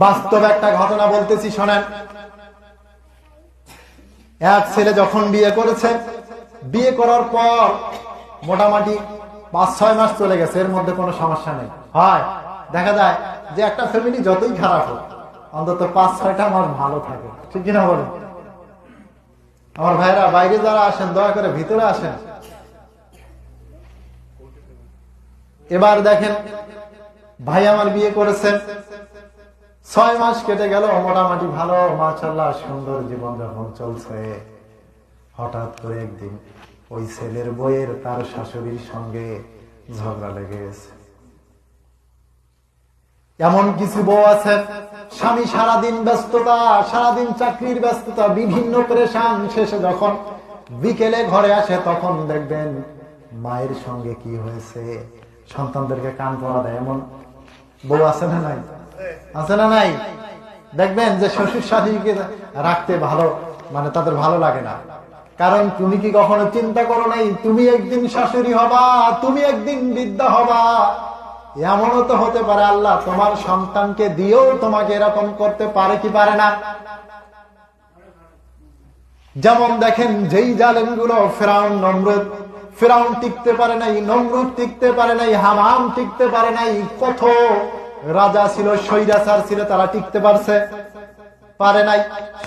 বাস্তব একটা ঘটনা বলতেছি, শোনেন। এক ছেলে যখন বিয়ে করেছে, বিয়ে করার পর মোটামুটি পাঁচ, ছয় মাস চলে গেছে, এর মধ্যে কোনো সমস্যা নেই। হয়, দেখা যায় যে একটা ফ্যামিলি যতই খারাপ হোক, অন্তত পাঁচ, ছয়টা মাস ভালো থাকে। ঠিক কিনা বলুন? আমার ভাইরা, বাইরে যারা আসেন, দয়া করে ভিতরে আসেন। এবার দেখেন, ভাই আমার বিয়ে করেছেন ছয় মাস কেটে গেল, মোটামুটি ভালো মাশাল্লাহ সুন্দর জীবন যখন চলছে। হঠাৎ করে একদিন ওই ছেলের বইয়ের তার শাশুড়ির সঙ্গে ঝগড়া লেগে গেছে। এমন কিছু বউ আছে, স্বামী সারাদিন ব্যস্ততা, সারাদিন চাকরির ব্যস্ততা, বিভিন্ন প্রেশান শেষে যখন বিকেলে ঘরে আসে, তখন দেখবেন মায়ের সঙ্গে কি হয়েছে, সন্তানদেরকে কান পড়া দেয় এমন বউ আছে না নাই? আছে না নাই? দেখবেন যে শ্বশুর শাশুড়িকে রাখতে ভালো মানে তাদের ভালো লাগে না। কারণ তুমি কি কখনো চিন্তা করো নাই, তুমি একদিন শাশুড়ি হবা, তুমি একদিন বিদ্যা হবা। এমনও তো হতে পারে, আল্লাহ তোমার সন্তানকে দিয়েও তোমাকে এরকম করতে পারে কি পারে না? যেমন দেখেন, যেই জালেমগুলো ফেরাউন, নমরুদ, ফেরাউন টিকতে পারে নাই, নমরুদ টিকতে পারে নাই, হামাম টিকতে পারে নাই কত রাজা ছিল সৈরাচার ছিল, তারা টিকতে পারছে। পারে নাই।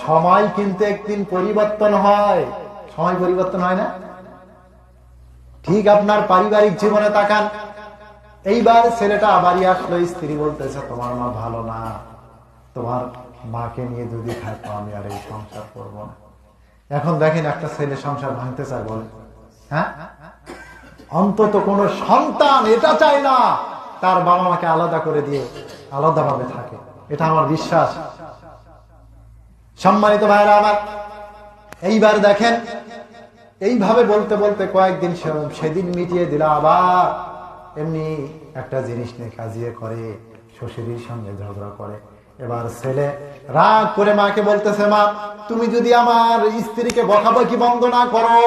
সময় কিন্তু একদিন পরিবর্তন হয়। সময় পরিবর্তন হয় না? ঠিক আপনার পারিবারিক জীবনে তাকান। এইবার ছেলেটা আবারই আসলো, স্ত্রী বলতেছে, তোমার মা ভালো না। তোমার মাকে নিয়ে যদি থাকতো আমি আর এই সংসার করব না। এখন দেখেন একটা ছেলে সংসার ভাঙতে চায় বলে। হ্যাঁ? অন্তত কোন সন্তান এটা চায় না। তার বাবা মাকে আলাদা করে দিয়ে আলাদাভাবে থাকে। এটা আমার বিশ্বাস। সম্মানিত ভাইরা আমার, এইবার দেখেন, এইভাবে বলতে বলতে কয়েকদিন সেদিন মিটিয়ে দিল, আবার এমনি একটা জিনিস নিয়ে কাজিয়ে করে, শ্বশুরের সঙ্গে ঝগড়া করে। এবার ছেলে রাগ করে মাকে বলতেছে, মা, তুমি যদি আমার স্ত্রীকে বকাবকি বন্ধ না করো,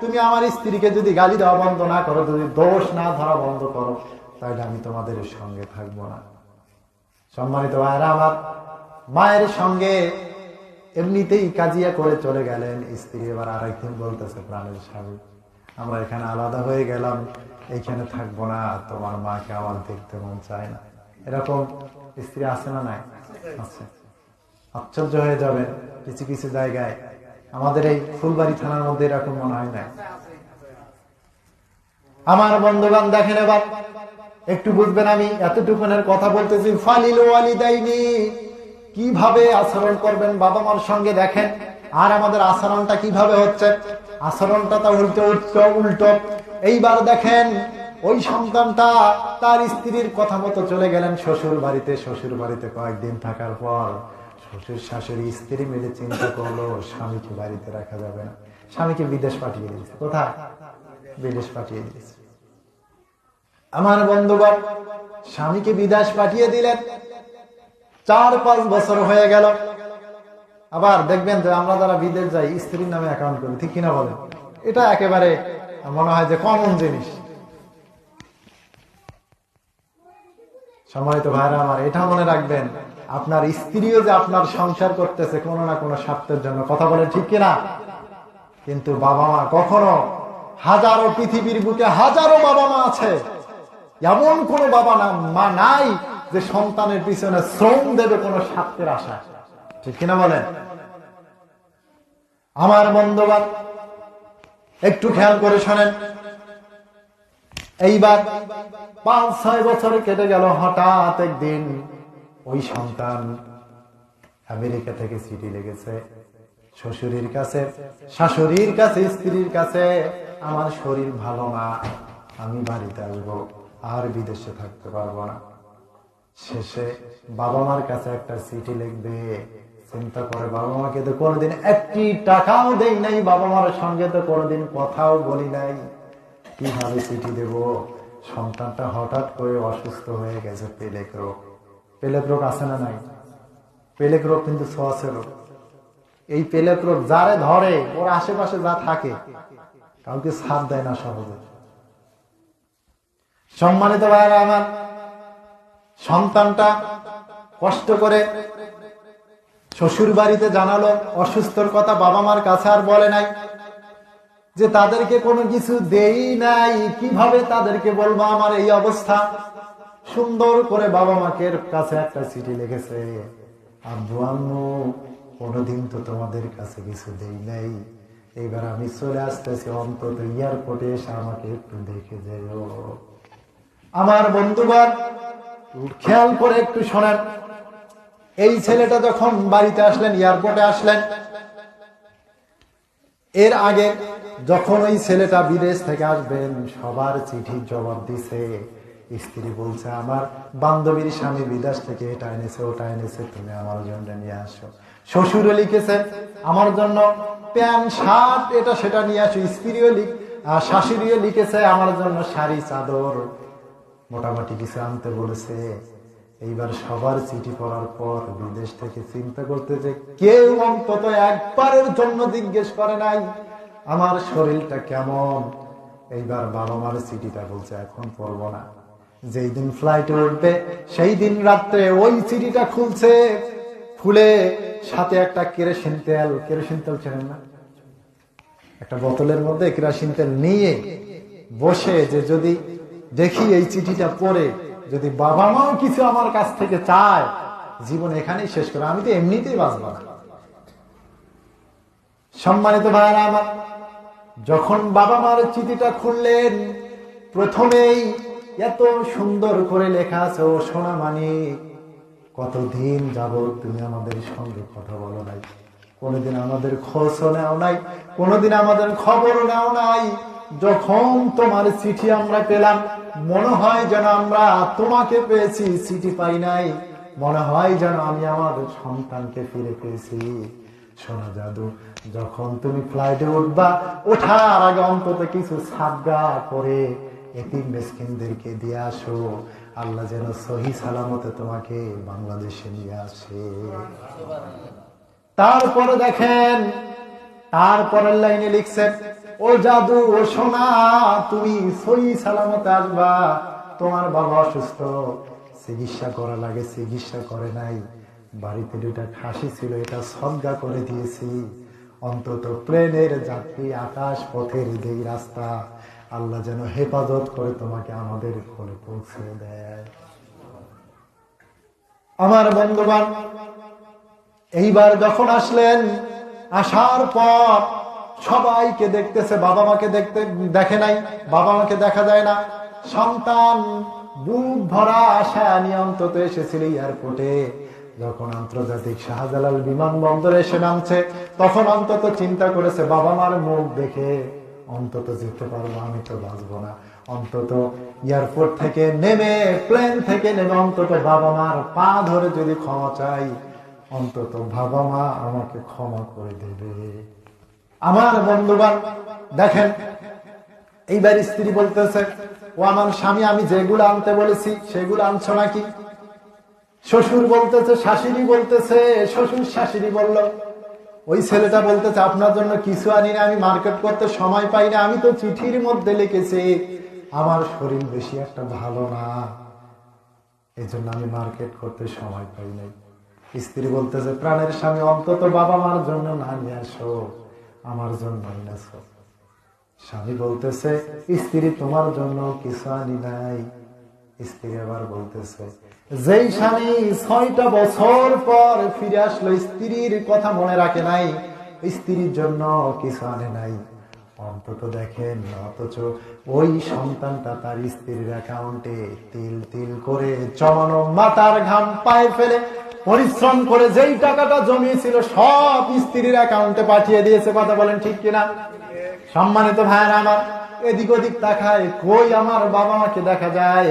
তুমি আমার স্ত্রীকে যদি গালি দেওয়া বন্ধ না করো, যদি দোষ না ধরা বন্ধ করো তাহলে আমি তোমাদের সঙ্গে থাকব না। সম্মানিত ভাইরা আমার মায়ের সঙ্গে এমনিতেই কাজিয়া করে চলে গেলেন স্ত্রী। এবার আরেকদিন বলতেছে, প্রাণের স্বামী, আমরা এখানে আলাদা হয়ে গেলাম এইখানে থাকব না, তোমার মাকে আমার দেখতে মন চায় না। এরকম স্ত্রী আছে না নাই? আছে। আশ্চর্য হয়ে যাবে কিছু কিছু জায়গায়। আমাদের এই ফুলবাড়ি থানার মধ্যে এরকম মনে হয় না আমার বন্ধুবান দেখেন এবার একটু বুঝবেন আমি এতটুকুনের কথা বলতেছি। ফালিল ওয়ালি দেয়নি কীভাবে আচরণ করবেন বাবা মার সঙ্গে দেখেন? আর আমাদের আচরণটা কীভাবে হচ্ছে? আচরণটা তো উল্টো উল্টো উল্টো। এইবার দেখেন, ওই সন্তানটা তার স্ত্রীর কথা মতো চলে গেলেন শ্বশুর বাড়িতে। শ্বশুর বাড়িতে কয়েকদিন থাকার পর শ্বশুর শাশুড়ি স্ত্রী মিলে চিন্তা করল, স্বামীকে বাড়িতে রাখা যাবে না। স্বামীকে বিদেশ পাঠিয়ে দিয়েছে। কোথায়? বিদেশ পাঠিয়ে দিয়েছে। আমার বন্ধুগণ, স্বামীকে বিদেশ পাঠিয়ে দিলেন। চার পাঁচ বছর হয়ে গেল। আবার দেখবেন যে আমরা যারা বিদেশ যাই, স্ত্রীর নামে অ্যাকাউন্ট করি, ঠিক কিনা বলেন? এটা একেবারে মনে হয় যে কমন জিনিস। সম্মানিত ভাইরা আমার, এটা মনে রাখবেন, আপনার স্ত্রীও যে আপনার সংসার করতেছে কোনো না কোনো স্বার্থের জন্য, কথা বলে ঠিক কিনা? কিন্তু বাবা মা কখনো হাজারো পৃথিবীর বুকে হাজারো বাবা মা আছে। এমন কোন বাবা না, মা নাই যে সন্তানের পিছনে শ্রম দেবে কোনো স্বার্থের আশা ঠিক কিনা বলেন? আমার বন্ধুবান একটু খেয়াল করে শোনেন। এইবার পাঁচ, ছয় বছর কেটে গেল হঠাৎ একদিন ওই সন্তান আমেরিকা থেকে চিঠি লেগেছে। শ্বশুরের কাছে, শাশুড়ির কাছে, স্ত্রীর কাছে, আমার শরীর ভালো না, আমি বাড়িতে আসব। আর বিদেশে থাকতে পারব না। শেষে বাবা মার কাছে একটা চিঠি লিখবে, চিন্তা করে বাবা মাকে তো কোনোদিন একটি টাকাও দেই নাই বাবা মার সঙ্গে তো কোনোদিন কথাও বলি নাই। কীভাবে চিঠি দেব? সন্তানটা হঠাৎ করে অসুস্থ হয়ে গেছে, পেলেক রোগ। পেলেক রোগ আছে না নাই? পেলেক রোগ কিন্তু ছোঁয়াছে রোগ। এই পেলেক রোগ যারে ধরে, ওর আশেপাশে যা থাকে, কাউকে সাথ দেয় না সহজে। সম্মানিত ভাইরা আমার সন্তানটা কষ্ট করে শ্বশুর বাড়িতে জানালো, অসুস্থর কথা বাবা মার কাছে আর বলে নাই, যে তাদেরকে কোনো কিছু দেই নাই, কীভাবে তাদেরকে বলব আমার এই অবস্থা? সুন্দর করে বাবা মাকে কাছে একটা চিঠি লিখেছে, আব্বু, আম্মু, কোনোদিন তো তোমাদের কাছে কিছু দেই নাই। এবার আমি চলে আসতেছি, অন্তত এয়ারপোর্টে এসে আমাকে একটু দেখে যাও। আমার বন্ধুবার খেয়াল করে একটু শোনেন। এই ছেলেটা যখন বাড়িতে আসলেন, এয়ারপোর্টে আসলেন, এর আগে যখন ওই ছেলেটা বিদেশ থেকে আসবেন, সবার চিঠির জবাব দিছে। স্ত্রী বলছে, আমার বান্ধবীর স্বামী বিদেশ থেকে এটা এনেছে, ওটা এনেছে, তুমি আমার জন্য নিয়ে আসো। শ্বশুরও লিখেছে আমার জন্য প্যান্ট, শার্ট, এটা, সেটা নিয়ে আসো। স্ত্রীও লিখ শাশুড়িও লিখেছে, আমার জন্য শাড়ি, চাদর। মোটামুটি কিছু আনতে বলেছে, এইবার সবার চিঠি পড়ার পর বিদেশ থেকে চিন্তা করতে যে কেউ অন্তত একবারের জন্য জিজ্ঞেস করে নাই, আমার শরীরটা কেমন? এইবার বাবা মার চিঠিটা বলছে, এখন পড়ব না। যেই দিন ফ্লাইটে উঠবে, সেই দিন রাত্রে ওই চিঠিটা খুলছে, খুলে সাথে একটা কেরোসিন তেল কেরোসিন তেল চেনেন না? একটা বোতলের মধ্যে কেরোসিন তেল নিয়ে বসে যে যদি দেখি এই চিঠিটা পড়ে, যদি বাবা মাও কিছু আমার কাছ থেকে চায়, জীবন এখানেই শেষ করে, আমি তো এমনিতেই বাঁচব না। সম্মানিত ভাইরা আমার, যখন বাবা মার চিঠিটা খুললেন, প্রথমেই এত সুন্দর করে লেখা আছে, ও সোনা মানিক, কতদিন যাবত তুমি আমাদের সঙ্গে কথা বলো নাই? কোনোদিন আমাদের খোঁজও নেও নাই, কোনোদিন আমাদের খবরও নেও নাই। যখন তোমার চিঠি আমরা পেলাম মনে হয় যেন আমরা তোমাকে পেয়েছি চিঠি পাই নাই। মনে হয় যেন আমি আমার সন্তানকে ফিরে পেয়েছি। শোনা জাদু, যখন তুমি ফ্লাইটে উঠবা, ওঠার আগে অন্তত কিছু সাদগা করে এতিম মেসকিনদেরকে দিয়ে আসো। আল্লাহ যেন সহি সালামতে তোমাকে বাংলাদেশে নিয়ে আসে। তারপরে দেখেন, তারপরের লাইনে লিখছেন ও জাদু, ও সোনা, তুমি সহি সালামতে আসবা। তোমার বাবা অসুস্থ, চিকিৎসা করা লাগে, চিকিৎসা করে নাই। বাড়িতে দুটা খাসি ছিল, এটা সজ্ঞা করে দিয়েছি। অন্তত প্লেনের যাত্রী, আকাশ পথের যেই রাস্তা, আল্লাহ যেন হেফাজত করে তোমাকে আমাদের ঘরে পৌঁছে দেয়। আমার বন্ধুবান এইবার যখন আসলেন, আসার পর সবাইকে দেখতেছে বাবা মাকে দেখতে, দেখে নাই বাবা মাকে দেখা যায় না। সন্তান, বুক ভরা আশা নিয়ে অন্তত এসেছিল এয়ারপোর্টে। যখন আন্তর্জাতিক শাহজালাল বিমানবন্দরে এসে নামছে, তখন অন্তত চিন্তা করেছে বাবা মার মুখ দেখে অন্তত যেতে পারব, আমি তো বাঁচবো না। অন্তত এয়ারপোর্ট থেকে নেমে, প্লেন থেকে নেমে অন্তত বাবা মার পা ধরে যদি ক্ষমা চাই, অন্তত বাবা মা আমাকে ক্ষমা করে দেবে। আমার বন্ধুবান দেখেন, এইবার স্ত্রী বলতেছে, ও আমার স্বামী, আমি যেগুলো আনতে বলেছি, সেগুলো আনছো নাকি? শ্বশুর বলতেছে, শাশুড়ি বলতেছে। শ্বশুর শাশুড়ি বলল, ওই ছেলেটা বলতেছে, আপনার জন্য কিছু আনি না, আমি মার্কেট করতে সময় পাই না, আমি তো চিঠির মধ্যে লিখেছি। আমার শরীর বেশি একটা ভালো না এই জন্য আমি মার্কেট করতে সময় পাই নাই। স্ত্রী বলতেছে, প্রাণের স্বামী, অন্তত বাবা মার জন্য না নিয়ে আসো। আমার জন্য নিয়ে আসো স্বামী বলতেছে, স্ত্রী, তোমার জন্য কিছু আনি নাই। স্ত্রী আবার বলতেছে, যেই স্বামী ছয়টা বছর পর ফিরে আসলো, স্ত্রীর কথা মনে রাখে নাই, স্ত্রীর জন্য কিছু আনে নাই। অন্তত দেখেন, অথচ ওই সন্তানটা তার স্ত্রীর অ্যাকাউন্টে তিল তিল করে জমানো মাথার ঘাম পায়ে ফেলে পরিশ্রম করে যেই টাকাটা জমিয়েছিল, সব স্ত্রীর অ্যাকাউন্টে পাঠিয়ে দিয়েছে। কথা বলেন ঠিক কিনা? সম্মানিত ভাইয়ের আমার, এদিক ওদিক তাকায়, কই আমার বাবা মাকে দেখা যায়?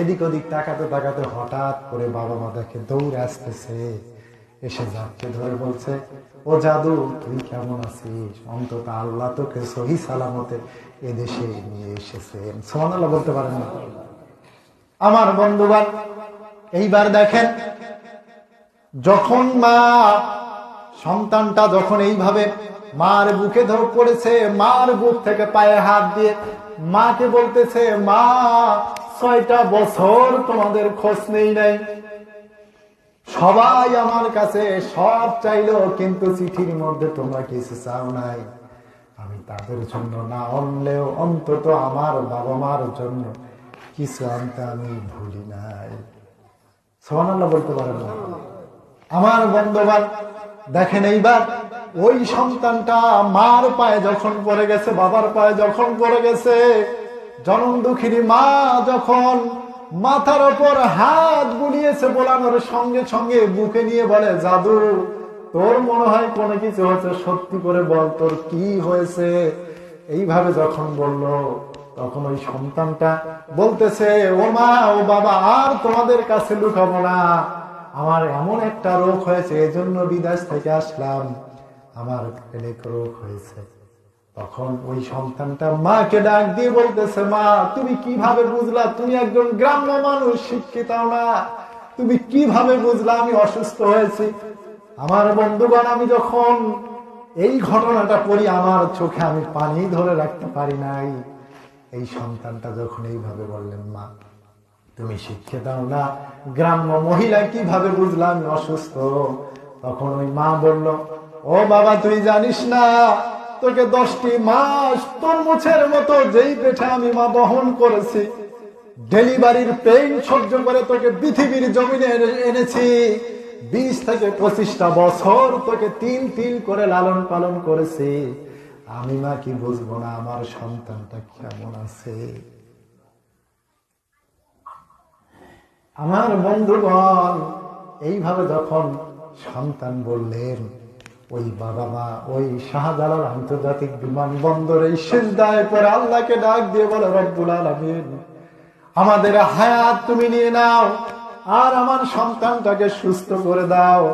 এদিক ওদিক তাকাতে তাকাতে হঠাৎ করে বাবা মা দেখে দৌড়ে আসতেছে। এসে যাচ্ছে ধরে বলছে, ও জাদু, তুই কেমন আছিস? অন্তত আল্লাহ তোকে সহি সালামতে এদেশে নিয়ে এসেছে। সোমান বলতে পারেন না। আমার বন্ধুবার এইবার দেখেন যখন মা, সন্তানটা যখন এইভাবে মার বুকে ধর পড়েছে, মার বুক থেকে পায়ে হাত দিয়ে মাকে বলতেছে, মা, ছয়টা বছর তোমাদের খোঁজ নেই নাই। সবাই আমার কাছে সব চাইলো, কিন্তু চিঠির মধ্যে তোমরা কিছু চাও নাই। আমি তাদের জন্য না অনলেও অন্তত আমার বাবা মার জন্য কিছু আনতে আমি ভুলি নাই। সোহানাল্লাহ বলতে পারেন না। আমার বন্ধবান, দেখেন এইবার, ওই সন্তানটা মার পায়ে যখন পড়ে গেছে, বাবার পায়ে যখন পড়ে গেছে, জনম দুঃখিনী মা যখন মাথার ওপর হাত বুলিয়েছে বলানোর সঙ্গে সঙ্গে বুকে নিয়ে বলে, জাদু, তোর মনে হয় কোনো কিছু হয়েছে? সত্যি করে বল, তোর কি হয়েছে? এইভাবে যখন বলল, তখন ওই সন্তানটা বলতেছে ও মা ও বাবা, আর তোমাদের কাছে লুকাবো না। আমার এমন একটা রোগ হয়েছে, এজন্য বিদেশ থেকে আসলাম। আমার অনেক রোগ হয়েছে। তখন ওই সন্তানটা মাকে ডাক দিয়ে বলতেছে, মা, তুমি কীভাবে বুঝলা? তুমি একজন গ্রাম্য মানুষ, শিক্ষিত না। তুমি কীভাবে বুঝলা আমি অসুস্থ হয়েছি? আমার বন্ধুগণ, আমি যখন এই ঘটনাটা পড়ি, আমার চোখে আমি পানি ধরে রাখতে পারি নাই। এই সন্তানটা যখন এইভাবে বললেন, মা তুমি শিক্ষা দাও না। গ্রাম্য মহিলা কীভাবে বুঝলাম আমি অসুস্থ? তখন ওই মা বলল, ও বাবা, তুই জানিস না, তোকে দশটি মাস তোর মুছের মতো যেই পেটে আমি মা বহন করেছি, ডেলিভারির পেইন সহ্য করে তোকে পৃথিবীর জমিনে এনে- এনেছি। বিশ থেকে পঁচিশটা বছর তোকে তিল তিল করে লালন পালন করেছি। আমি মা কি বুঝব না, আমার সন্তানটা কেমন আছে? আমার বন্ধুগণ, এইভাবে যখন সন্তান বললেন, ওই বাবা মা, ওই শাহজালাল আন্তর্জাতিক বিমানবন্দর সিজদায় পরে আল্লাহকে ডাক দিয়ে বলে, রব্বুল আলামিন, আমাদের হায়াত তুমি নিয়ে নাও, আর আমার সন্তানটাকে সুস্থ করে দাও।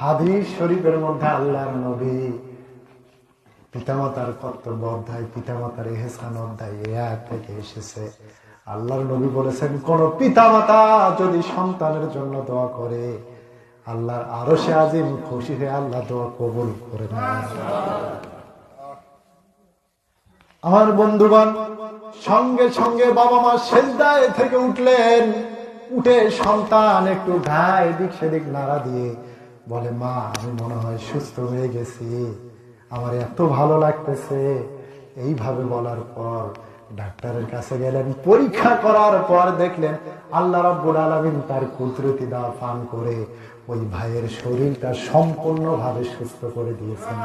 হাদিস শরীফের মধ্যে আল্লাহর নবী, পিতামাতার কর্তব্য অধ্যায়, পিতামাতার এহসান অধ্যায় এ থেকে এসেছে। আল্লাহর নবী বলেছেন, কোন পিতামাতা যদি সন্তানের জন্য দোয়া করে, আল্লাহর আরও সে আজিম খুশি হয়ে আল্লাহ দোয়া কবুল করে আমার বন্ধুগণ, সঙ্গে সঙ্গে বাবা মা সেজদায় থেকে উঠলেন। উঠে সন্তান একটু ঘায় এদিক সেদিক নাড়া দিয়ে বলে, মা, আমি মনে হয় সুস্থ হয়ে গেছি। আমার এত ভালো লাগতেছে। এইভাবে বলার পর ডাক্তারের কাছে গেলেন। পরীক্ষা করার পর দেখলেন আল্লাহ রব্বুল আলমিন তার কুদরতি দা পান করে। ওই ভাইয়ের শরীরটা সম্পূর্ণভাবে সুস্থ করে দিয়েছেন।